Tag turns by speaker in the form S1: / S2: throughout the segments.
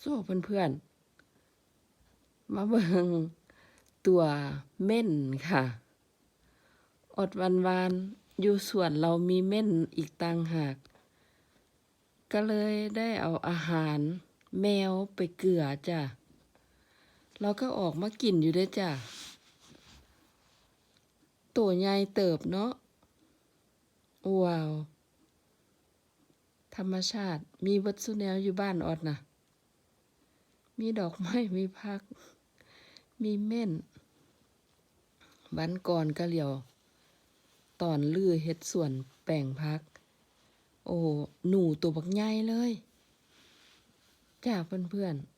S1: โซ่เพื่อนๆ มาเบิ่งตัวเม่นค่ะ อดวันวานๆอยู่สวนเรามีเม่นอีกต่างหาก ก็เลยได้เอาอาหารแมวไปเกลือจ้ะ เราก็ออกมากินอยู่ด้จ้ะ ตัวใหญ่เติบเนาะ ว้าว ธรรมชาติมีวัตสุแนวอยู่บ้านออดนะ มีดอกไม้มีพัก มีเม่นวันก่อนก็เหลียว ตอนลือเฮ็ดสวนแป่งพัก โอ้หนูตัวบักใหญ่เลย จากเพื่อนๆ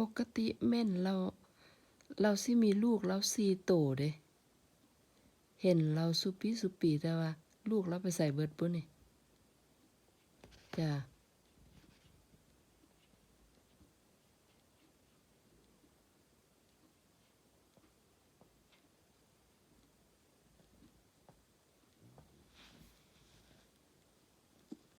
S1: ปกติแม่นเรา เราสิมีลูกเราสี่โตเด้ เห็นเราสุปีสุปีแต่ว่า ลูกเราไปใส่เบิดปุ้นนี่จ้า